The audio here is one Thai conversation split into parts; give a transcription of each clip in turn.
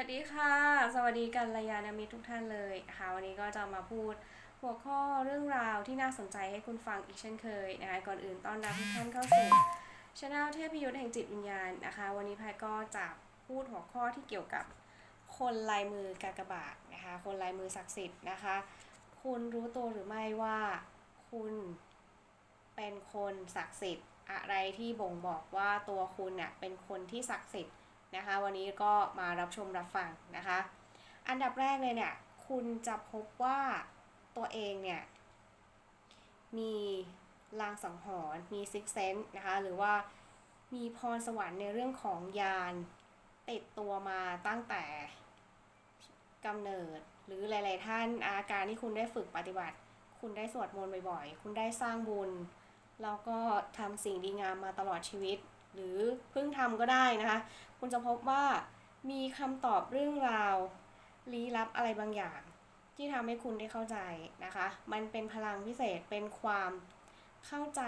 วัสดีค่ะ สวัสดีกันระยานามิตรทุกท่านเลยค่ะวันนี้ก็จะมาพูดหัวข้อเรื่องราวที่น่าสนใจให้คุณฟังอีกเช่นเคยนะคะก่อนอื่นต้อนรับทุกท่านเข้าสู่ช anel เทพยุทธแห่งจิตวิญญาณนะคะ วันนี้แพทก็จะพูดหัวข้อที่เกี่ยวกับคนลายมือกากบาทนะคะคนลายมือศักดิ์สิทธิ์นะคะ คุณรู้ตัวหรือไม่ว่าคุณเป็นคนศักดิ์สิทธิ์อะไรที่บ่งบอกว่าตัวคุณเน่ยเป็นคนที่ศักดิ์สิทธิ์ นะคะ วันนี้ก็มารับชมรับฟังนะคะ อันดับแรกเลยเนี่ย คุณจะพบว่าตัวเองเนี่ย มีลางสังหรณ์มีซิกเซนนะคะ หรือว่ามีพรสวรรค์ในเรื่องของยานติดตัวมาตั้งแต่กำเนิด หรือหลาย ๆ ท่านอาการที่คุณได้ฝึกปฏิบัติ คุณได้สวดมนต์บ่อย ๆ คุณได้สร้างบุญแล้วก็ทำสิ่งดีงามมาตลอดชีวิต หรือเพิ่งทำก็ได้นะคะ คุณจะพบว่ามีคำตอบเรื่องราวลี้ลับอะไรบางอย่าง ที่ทำให้คุณได้เข้าใจนะคะ มันเป็นพลังพิเศษเป็นความเข้าใจ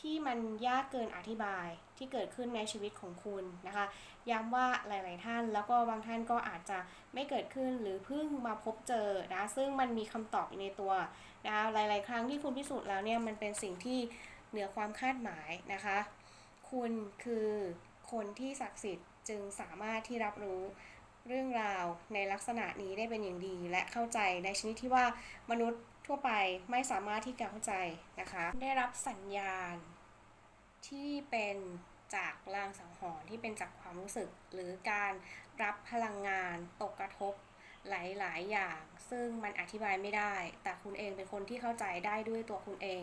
ที่มันยากเกินอธิบายที่เกิดขึ้นในชีวิตของคุณนะคะ ย้ำว่าหลาย ๆ ท่าน แล้วก็บางท่านก็อาจจะไม่เกิดขึ้นหรือเพิ่งมาพบเจอนะซึ่งมันมีคำตอบอยู่ในตัวนะคะหลาย ๆ ครั้งที่คุณพิสูจน์แล้วเนี่ยมันเป็นสิ่งที่เหนือความคาดหมายนะคะ คุณคือคนที่ศักดิ์สิทธิ์จึงสามารถที่รับรู้เรื่องราวในลักษณะนี้ได้เป็นอย่างดี และเข้าใจในชนิดที่ว่ามนุษย์ทั่วไปไม่สามารถที่จะเข้าใจนะคะ ได้รับสัญญาณที่เป็นจากลางสังหรณ์ที่เป็นจากความรู้สึก หรือการรับพลังงานตกกระทบหลาย ๆ อย่าง ซึ่งมันอธิบายไม่ได้ แต่คุณเองเป็นคนที่เข้าใจได้ด้วยตัวคุณเอง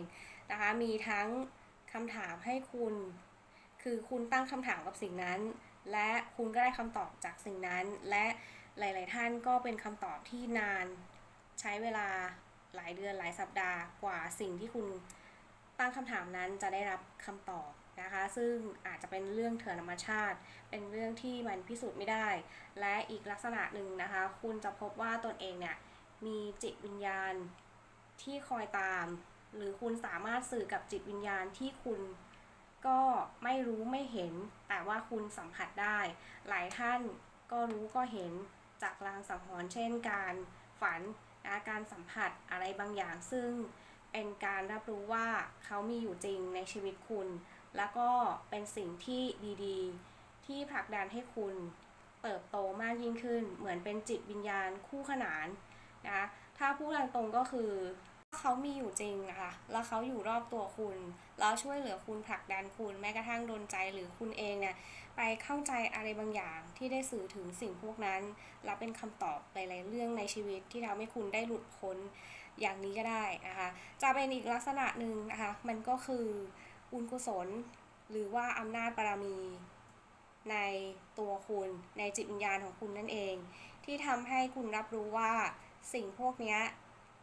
นะคะ มีทั้งคำถามให้คุณ คือคุณตั้งคำถามกับสิ่งนั้น และคุณก็ได้คำตอบจากสิ่งนั้น และหลาย ๆ ท่านก็เป็นคำตอบที่นานใช้เวลาหลายเดือนหลายสัปดาห์กว่าสิ่งที่คุณตั้งคำถามนั้นจะได้รับคำตอบนะคะ ซึ่งอาจจะเป็นเรื่องเถื่อนธรรมชาติ เป็นเรื่องที่มันพิสูจน์ไม่ได้ และอีกลักษณะหนึ่งนะคะ คุณจะพบว่าตนเองเนี่ยมีจิตวิญญาณที่คอยตาม หรือคุณสามารถสื่อกับจิตวิญญาณที่คุณ ก็ไม่รู้ไม่เห็น แต่ว่าคุณสัมผัสได้ หลายท่านก็รู้ก็เห็นจากลางสังหรณ์เช่นการฝันนะการสัมผัสอะไรบางอย่างซึ่งเป็นการรับรู้ว่าเขามีอยู่จริงในชีวิตคุณ แล้วก็เป็นสิ่งที่ดีๆ ที่ผลักดันให้คุณเติบโตมากยิ่งขึ้น เหมือนเป็นจิตวิญญาณคู่ขนานนะคะถ้าพูดตรงๆก็คือ เขามีอยู่จริงอะคะ แล้วเขาอยู่รอบตัวคุณ แล้วช่วยเหลือคุณผลักดันคุณแม้กระทั่งโดนใจหรือคุณเองเนี่ยไปเข้าใจอะไรบางอย่างที่ได้สื่อถึงสิ่งพวกนั้น และเป็นคำตอบหลายๆเรื่องในชีวิตที่ทำให้คุณได้หลุดพ้นอย่างนี้ก็ได้นะคะ จะเป็นอีกลักษณะหนึ่งนะคะ มันก็คือบุญกุศล หรือว่าอำนาจบารมีในตัวคุณในจิตวิญญาณของคุณนั่นเอง ที่ทำให้คุณรับรู้ว่าสิ่งพวกนี้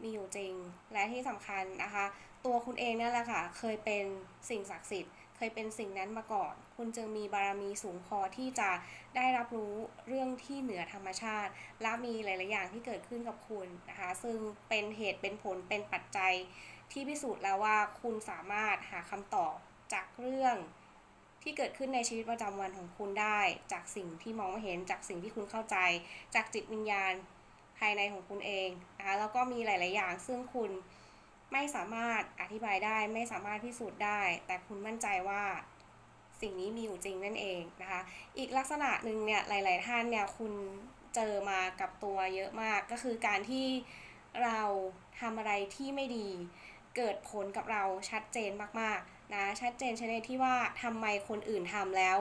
มีอยู่จริง และที่สำคัญนะคะ ตัวคุณเองนั่นแหละค่ะ เคยเป็นสิ่งศักดิ์สิทธิ์ เคยเป็นสิ่งนั้นมาก่อน คุณจึงมีบารมีสูงพอที่จะได้รับรู้เรื่องที่เหนือธรรมชาติ และมีหลาย ๆ อย่างที่เกิดขึ้นกับคุณนะคะ ซึ่งเป็นเหตุเป็นผลเป็นปัจจัยที่พิสูจน์แล้วว่าคุณสามารถหาคำตอบจากเรื่องที่เกิดขึ้นในชีวิตประจำวันของคุณได้ จากสิ่งที่มองไม่เห็นจากสิ่งที่คุณเข้าใจ จากจิตวิญญาณ ภายในของคุณเองนะคะแล้วก็มีหลาย ๆ อย่างซึ่งคุณไม่สามารถอธิบายได้ไม่สามารถพิสูจน์ได้ แต่คุณมั่นใจว่าสิ่งนี้มีอยู่จริงนั่นเองนะคะ อีกลักษณะหนึ่งเนี่ยหลาย ๆ ท่านเนี่ยคุณเจอมากับตัวเยอะมากก็คือการที่เราทำอะไรที่ไม่ดี เกิดผลกับเราชัดเจนมาก ๆ นะชัดเจนชนิดที่ว่าทำไมคนอื่นทำแล้ว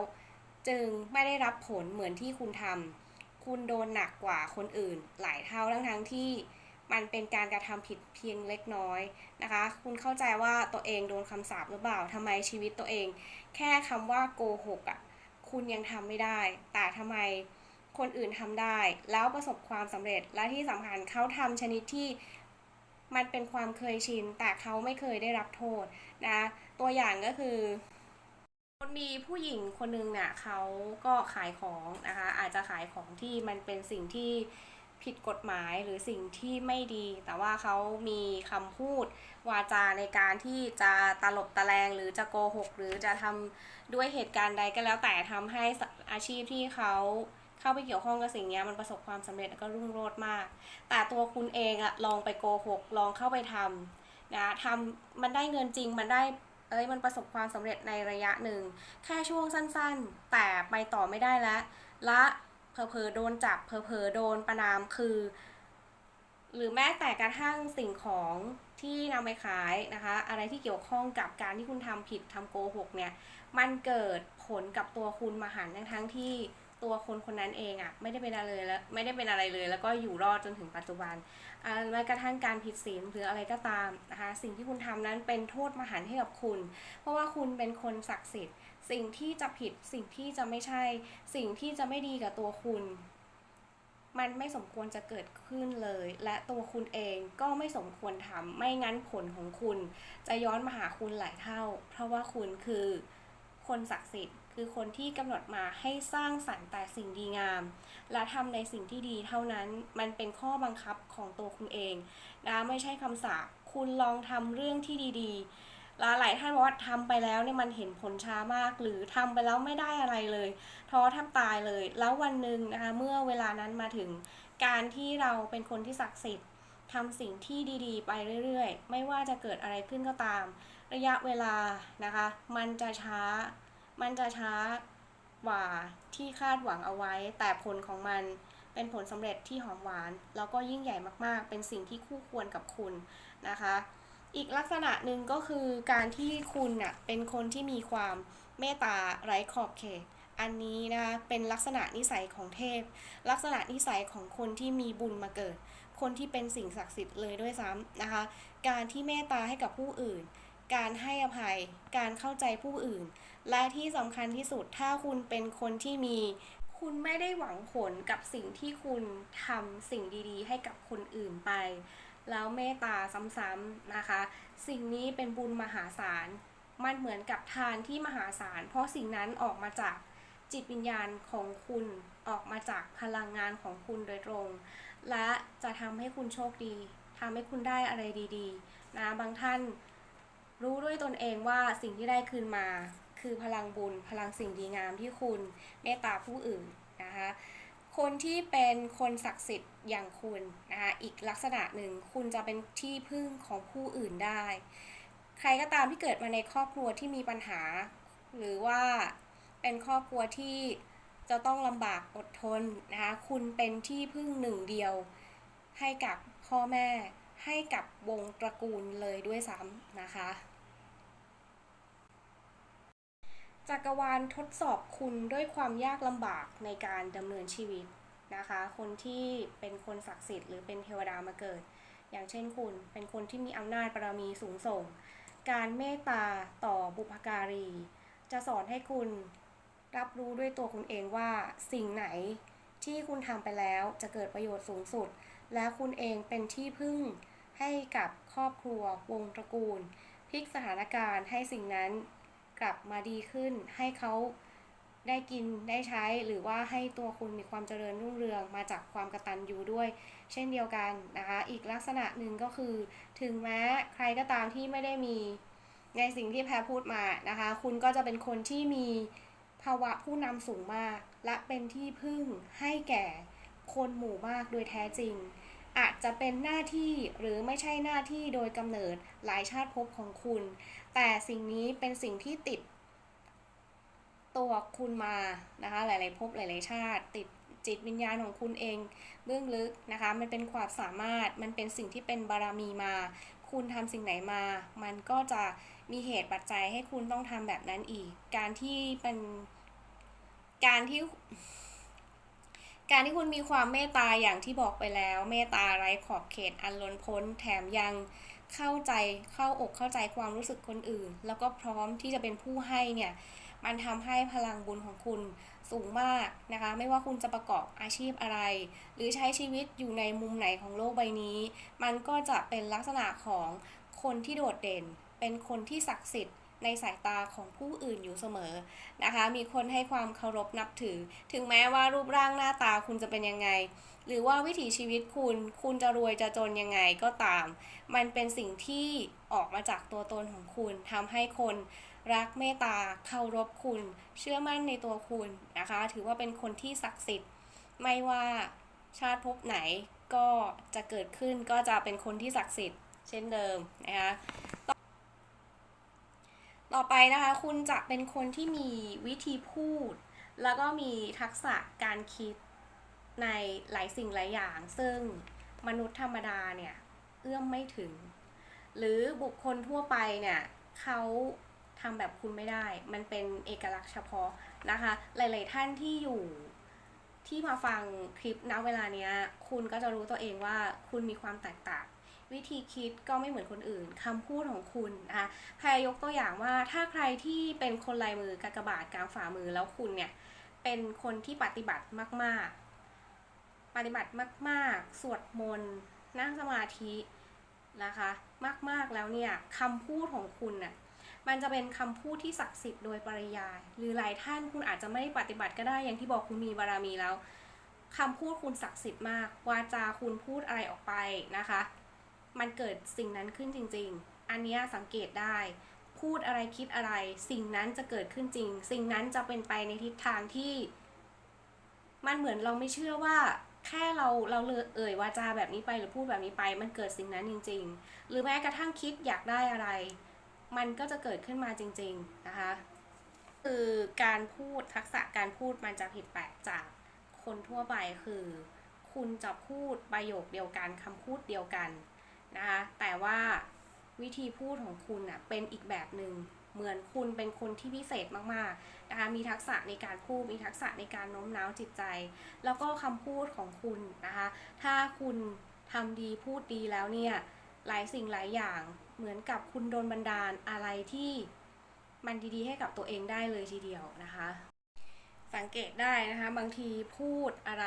จึงไม่ได้รับผลเหมือนที่คุณทำ คุณโดนหนักกว่าคนอื่น หลายเท่าทั้งทั้งที่มันเป็นการกระทำผิดเพียงเล็กน้อยนะคะ คุณเข้าใจว่าตัวเองโดนคำสาปหรือเปล่าทำไมชีวิตตัวเอง แค่คำว่าโกหกอะคุณยังทำไม่ได้ แต่ทำไมคนอื่นทำได้ แล้วประสบความสำเร็จและที่สำคัญเขาทำชนิดที่มันเป็นความเคยชิน แต่เขาไม่เคยได้รับโทษนะ ตัวอย่างก็คือ มีผู้หญิงคนนึงเนี่ยเขาก็ขายของนะคะ อาจจะขายของที่มันเป็นสิ่งที่ผิดกฎหมายหรือสิ่งที่ไม่ดี แต่ว่าเขามีคำพูดวาจาในการที่จะตลบตะแลงหรือจะโกหก หรือจะทำด้วยเหตุการณ์ใดก็แล้วแต่ทำให้อาชีพที่เขาเข้าไปเกี่ยวข้องกับสิ่งนี้มันประสบความสำเร็จแล้วก็รุ่งโรจน์มาก แต่ตัวคุณเองอะลองไปโกหกลองเข้าไปทำนะทำมันได้เงินจริงมันได้ เอ้ยมันประสบความสำเร็จในระยะหนึ่ง แค่ช่วงสั้นๆ แต่ไปต่อไม่ได้แล้ว ละเพอเพอๆโดนจับเพอเพอๆโดนประนามคือ หรือแม้แต่กระทั่งสิ่งของที่นำไปขายนะคะ อะไรที่เกี่ยวข้องกับการที่คุณทำผิดทำโกหกเนี่ย มันเกิดผลกับตัวคุณมหันทั้งทั้งที่ ตัวคนคนนั้นเองอะ่ะไม่ได้เป็นอะไรเลยแล้วไม่ได้เป็นอะไรเลย แล้วก็อยู่รอดจนถึงปัจจุบันแม้กระทั่งการผิดศีลหรืออะไรก็ตามนะคะสิ่งที่คุณทำนั้นเป็นโทษมหันให้กับคุณ เพราะว่าคุณเป็นคนศักดิ์สิทธิ์ สิ่งที่จะผิดสิ่งที่จะไม่ใช่ สิ่งที่จะไม่ดีกับตัวคุณ มันไม่สมควรจะเกิดขึ้นเลย และตัวคุณเองก็ไม่สมควรทำไม่งั้นผลของคุณ จะย้อนมาหาคุณหลายเท่า เพราะว่าคุณคือคนศักดิ์สิทธิ์ คือคนที่กำหนดมาให้สร้างสรรค์แต่สิ่งดีงาม และทำในสิ่งที่ดีเท่านั้นมันเป็นข้อบังคับของตัวคุณเองนะไม่ใช่คำสาปคุณลองทำเรื่องที่ดีๆแล้วหลายท่านบอกว่าทำไปแล้วเนี่ยมันเห็นผลช้ามาก หรือทำไปแล้วไม่ได้อะไรเลยท้อแทบตายเลย แล้ววันหนึ่งนะคะเมื่อเวลานั้นมาถึงการที่เราเป็นคนที่ศักดิ์สิทธิ์ทำสิ่งที่ดีๆ ไปเรื่อยๆ ไม่ว่าจะเกิดอะไรขึ้นก็ตาม ระยะเวลานะคะ มันจะช้า มันจะช้ากว่าที่คาดหวังเอาไว้ แต่ผลของมันเป็นผลสำเร็จที่หอมหวาน แล้วก็ยิ่งใหญ่มากๆ เป็นสิ่งที่คู่ควรกับคุณนะคะ อีกลักษณะหนึ่งก็คือการที่คุณน่ะเป็นคนที่มีความเมตตาไร้ขอบเขตอันนี้นะคะเป็นลักษณะนิสัยของเทพ ลักษณะนิสัยของคนที่มีบุญมาเกิด คนที่เป็นสิ่งศักดิ์สิทธิ์เลยด้วยซ้ำนะคะ การที่เมตตาให้กับผู้อื่น การให้อภัย การเข้าใจผู้อื่น และที่สำคัญที่สุดถ้าคุณเป็นคนที่มี คุณไม่ได้หวังผลกับสิ่งที่คุณทำสิ่งดีๆ ให้กับคนอื่นไป แล้วเมตตาซ้ำๆนะคะ สิ่งนี้เป็นบุญมหาศาล มันเหมือนกับทานที่มหาศาล เพราะสิ่งนั้นออกมาจากจิตวิญญาณของคุณออกมาจากพลังงานของคุณโดยตรง และจะทำให้คุณโชคดีทำให้คุณได้อะไรดี ๆ นะบางท่านรู้ด้วยตนเองว่าสิ่งที่ได้คืนมา คือพลังบุญ พลังสิ่งดีงามที่คุณเมตตาผู้อื่นนะคะคนที่เป็นคนศักดิ์สิทธิ์อย่างคุณนะคะอีกลักษณะหนึ่งคุณจะเป็นที่พึ่งของผู้อื่นได้ ใครก็ตามที่เกิดมาในครอบครัวที่มีปัญหา หรือว่าเป็นครอบครัวที่จะต้องลำบากอดทนนะคะคุณเป็นที่พึ่งหนึ่งเดียว ให้กับพ่อแม่ให้กับวงตระกูลเลยด้วยซ้ำนะคะ จักรวาลทดสอบคุณด้วยความยากลำบากในการดำเนินชีวิตนะคะ คนที่เป็นคนศักดิ์สิทธิ์หรือเป็นเทวดามาเกิด อย่างเช่นคุณ เป็นคนที่มีอำนาจบารมีสูงส่ง การเมตตาต่อบุพการี จะสอนให้คุณรับรู้ด้วยตัวคุณเองว่าสิ่งไหนที่คุณทำไปแล้วจะเกิดประโยชน์สูงสุด และคุณเองเป็นที่พึ่งให้กับครอบครัว วงตระกูลพลิกสถานการณ์ให้สิ่งนั้น กลับมาดีขึ้น ให้เขาได้กินได้ใช้ หรือว่าให้ตัวคุณมีความเจริญรุ่งเรืองมาจากความกระตัญญูด้วย เช่นเดียวกันนะคะ อีกลักษณะหนึ่งก็คือ ถึงแม้ใครก็ตามที่ไม่ได้มีในสิ่งที่แพรพูดมานะคะ คุณก็จะเป็นคนที่มีภาวะผู้นำสูงมาก และเป็นที่พึ่งให้แก่คนหมู่มากโดยแท้จริง อาจจะเป็นหน้าที่หรือไม่ใช่หน้าที่โดยกำเนิดหลายชาติภพของคุณ แต่สิ่งนี้เป็นสิ่งที่ติดตัวคุณมานะคะหลายๆภพหลาย ๆ ชาติ ติดจิตวิญญาณของคุณเองเบื้องลึกนะคะมันเป็นความสามารถมันเป็นสิ่งที่เป็นบารมีมา คุณทำสิ่งไหนมา มันก็จะมีเหตุปัจจัยให้คุณต้องทำแบบนั้นอีก การที่เป็นการที่ การที่คุณมีความเมตตาอย่างที่บอกไปแล้ว เมตตาไร้ขอบเขตอันล้นพ้น แถมยังเข้าใจเข้าอกเข้าใจความรู้สึกคนอื่น แล้วก็พร้อมที่จะเป็นผู้ให้เนี่ยมันทำให้พลังบุญของคุณสูงมากนะคะ ไม่ว่าคุณจะประกอบอาชีพอะไร หรือใช้ชีวิตอยู่ในมุมไหนของโลกใบนี้ มันก็จะเป็นลักษณะของคนที่โดดเด่น เป็นคนที่ศักดิ์สิทธิ์ ในสายตาของผู้อื่นอยู่เสมอนะคะ มีคนให้ความเคารพนับถือ ถึงแม้ว่ารูปร่างหน้าตาคุณจะเป็นยังไง หรือว่าวิถีชีวิตคุณ คุณจะรวยจะจนยังไงก็ตาม มันเป็นสิ่งที่ออกมาจากตัวตนของคุณทำให้คนรักเมตตาเคารพคุณ เชื่อมั่นในตัวคุณนะคะ ถือว่าเป็นคนที่ศักดิ์สิทธิ์ ไม่ว่าชาติภพไหนก็จะเกิดขึ้นก็จะเป็นคนที่ศักดิ์สิทธิ์เช่นเดิมนะคะ ต่อไปนะคะคุณจะเป็นคนที่มีวิธีพูด แล้วก็มีทักษะการคิดในหลายสิ่งหลายอย่าง ซึ่งมนุษย์ธรรมดาเนี่ย เอื้อมไม่ถึง หรือบุคคลทั่วไปเนี่ยเขาทำแบบคุณไม่ได้ มันเป็นเอกลักษณ์เฉพาะนะคะ หลาย ๆ ท่านที่อยู่ที่มาฟังคลิปณเวลาเนี้ย คุณก็จะรู้ตัวเองว่าคุณมีความแตกต่าง วิธีคิดก็ไม่เหมือนคนอื่นคำพูดของคุณนะคะพายยกตัวอย่างว่าถ้าใครที่เป็นคนลายมือกากบาทกลางฝ่ามือแล้วคุณเนี่ยเป็นคนที่ปฏิบัติมาก ๆ ปฏิบัติมาก ๆ สวดมนต์นั่งสมาธินะคะ มาก ๆ แล้วเนี่ยคำพูดของคุณน่ะมันจะเป็นคำพูดที่ศักดิ์สิทธิ์โดยปริยาย หรือหลายท่านคุณอาจจะไม่ได้ปฏิบัติก็ได้ อย่างที่บอกคุณมีบารมีแล้วคำพูดคุณศักดิ์สิทธิ์มาก วาจาคุณพูดอะไรออกไปนะคะ มันเกิดสิ่งนั้นขึ้นจริง ๆ อันนี้สังเกตได้ พูดอะไรคิดอะไร สิ่งนั้นจะเกิดขึ้นจริง สิ่งนั้นจะเป็นไปในทิศทางที่ มันเหมือนเราไม่เชื่อว่า แค่เราเราเลยเอ่ยวาจาแบบนี้ไปหรือพูดแบบนี้ไป มันเกิดสิ่งนั้นจริง ๆ หรือแม้กระทั่งคิดอยากได้อะไร มันก็จะเกิดขึ้นมาจริง ๆ นะคะ คือการพูดทักษะการพูดมันจะผิดแปลกจากคนทั่วไปคือ คุณจะพูดประโยคเดียวกันคำพูดเดียวกัน นะคะแต่ว่าวิธีพูดของคุณอะเป็นอีกแบบหนึง่งเหมือนคุณเป็นคนที่พิเศษมากๆนะคะมีทักษะในการพูดมีทักษะในการโน้มน้าวจิตใจ แล้วก็คำพูดของคุณนะคะถ้าคุณทำดีพูดดีแล้วเนี่ยหลายสิ่งหลายอย่างเหมือนกับคุณโดนบันดาลอะไรที่มันดีๆ ให้กับตัวเองได้เลยทีเดียวนะคะ สังเกตได้นะคะบางทีพูดอะไร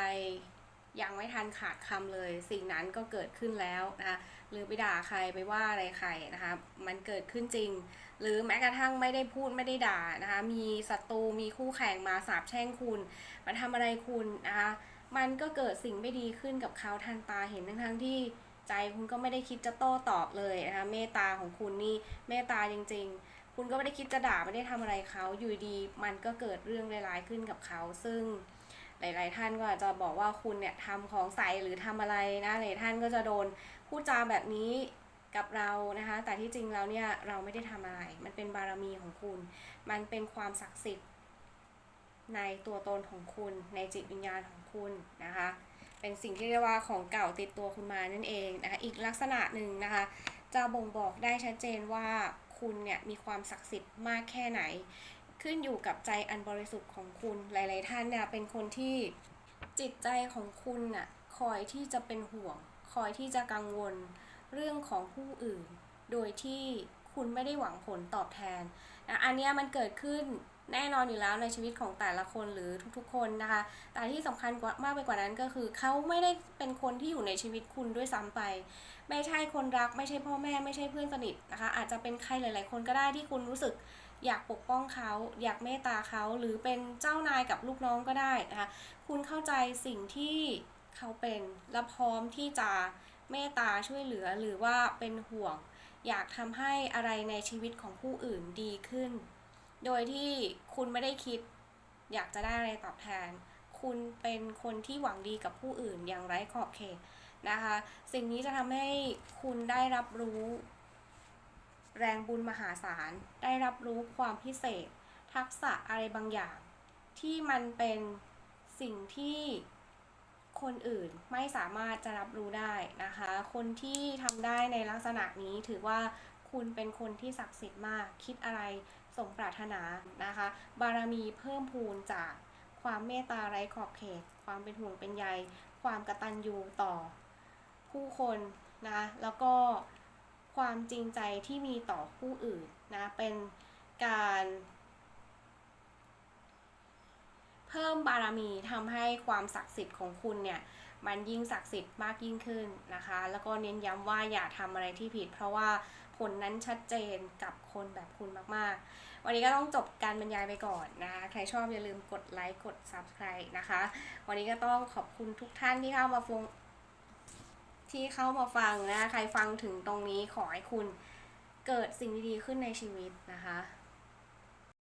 ยังไม่ทันขาดคำเลย สิ่งนั้นก็เกิดขึ้นแล้วนะคะ หรือไปด่าใครไปว่าอะไรใครนะคะ มันเกิดขึ้นจริง หรือแม้กระทั่งไม่ได้พูดไม่ได้ด่านะคะ มีศัตรูมีคู่แข่งมาสาบแช่งคุณ มาทำอะไรคุณนะคะ มันก็เกิดสิ่งไม่ดีขึ้นกับเขาทันตาเห็นทั้งทั้งที่ใจคุณก็ไม่ได้คิดจะโต้ตอบเลยนะคะ เมตตาของคุณนี่เมตตาจริง ๆ คุณก็ไม่ได้คิดจะด่าไม่ได้ทำอะไรเขาอยู่ดีมันก็เกิดเรื่องร้ายๆขึ้นกับเขาซึ่งหลาย ๆ ท่านก็อาจจะบอกว่าคุณเนี่ยทำของใส่หรือทำอะไรนะหลายท่านก็จะโดน พูดจาแบบนี้กับเรานะคะ แต่ที่จริงแล้วเนี่ยเราไม่ได้ทำอะไร มันเป็นบารมีของคุณ มันเป็นความศักดิ์สิทธิ์ในตัวตนของคุณ ในจิตวิญญาณของคุณนะคะ เป็นสิ่งที่เรียกว่าของเก่าติดตัวคุณมานั่นเองนะคะ อีกลักษณะหนึ่งนะคะ จะบ่งบอกได้ชัดเจนว่าคุณเนี่ยมีความศักดิ์สิทธิ์มากแค่ไหน ขึ้นอยู่กับใจอันบริสุทธิ์ของคุณ หลาย ๆ ท่านเนี่ยเป็นคนที่จิตใจของคุณน่ะคอยที่จะเป็นห่วง คอยที่จะกังวลเรื่องของผู้อื่น โดยที่คุณไม่ได้หวังผลตอบแทนนะอันนี้มันเกิดขึ้นแน่นอนอยู่แล้วในชีวิตของแต่ละคนหรือทุกๆ คนนะคะ แต่ที่สำคัญกว่ามากไปกว่านั้นก็คือเขาไม่ได้เป็นคนที่อยู่ในชีวิตคุณด้วยซ้ำไป ไม่ใช่คนรัก ไม่ใช่พ่อแม่ไม่ใช่เพื่อนสนิทนะคะ อาจจะเป็นใครหลาย ๆ คนก็ได้ที่คุณรู้สึกอยากปกป้องเขา อยากเมตตาเขาหรือเป็นเจ้านายกับลูกน้องก็ได้นะคะ คุณเข้าใจสิ่งที่ เขาเป็นและพร้อมที่จะเมตตาช่วยเหลือหรือว่าเป็นห่วง อยากทำให้อะไรในชีวิตของผู้อื่นดีขึ้น โดยที่คุณไม่ได้คิด อยากจะได้อะไรตอบแทน คุณเป็นคนที่หวังดีกับผู้อื่นอย่างไร้ขอบเขตนะคะ สิ่งนี้จะทำให้คุณได้รับรู้ แรงบุญมหาศาล ได้รับรู้ความพิเศษ ทักษะอะไรบางอย่าง ที่มันเป็นสิ่งที่ คนอื่นไม่สามารถจะรับรู้ได้นะคะ คนที่ทำได้ในลักษณะนี้ถือว่าคุณเป็นคนที่ศักดิ์สิทธิ์มาก คิดอะไรสมปรารถนานะคะ บารมีเพิ่มพูนจากความเมตตาไร้ขอบเขต ความเป็นห่วงเป็นใย ความกระตัญญูต่อผู้คนนะแล้วก็ความจริงใจที่มีต่อผู้อื่นนะเป็นการ เพิ่มบารมีทำให้ความศักดิ์สิทธิ์ของคุณเนี่ยมันยิ่งศักดิ์สิทธิ์มากยิ่งขึ้นนะคะ แล้วก็เน้นย้ำว่าอย่าทำอะไรที่ผิด เพราะว่าผลนั้นชัดเจนกับคนแบบคุณมากๆ วันนี้ก็ต้องจบการบรรยายไปก่อนนะคะใครชอบอย่าลืมกดไลค์กด Subscribe นะคะ วันนี้ก็ต้องขอบคุณทุกท่านที่เข้ามาฟังที่เข้ามาฟังนะ ใครฟังถึงตรงนี้ขอให้คุณเกิดสิ่งดีๆขึ้นในชีวิตนะคะ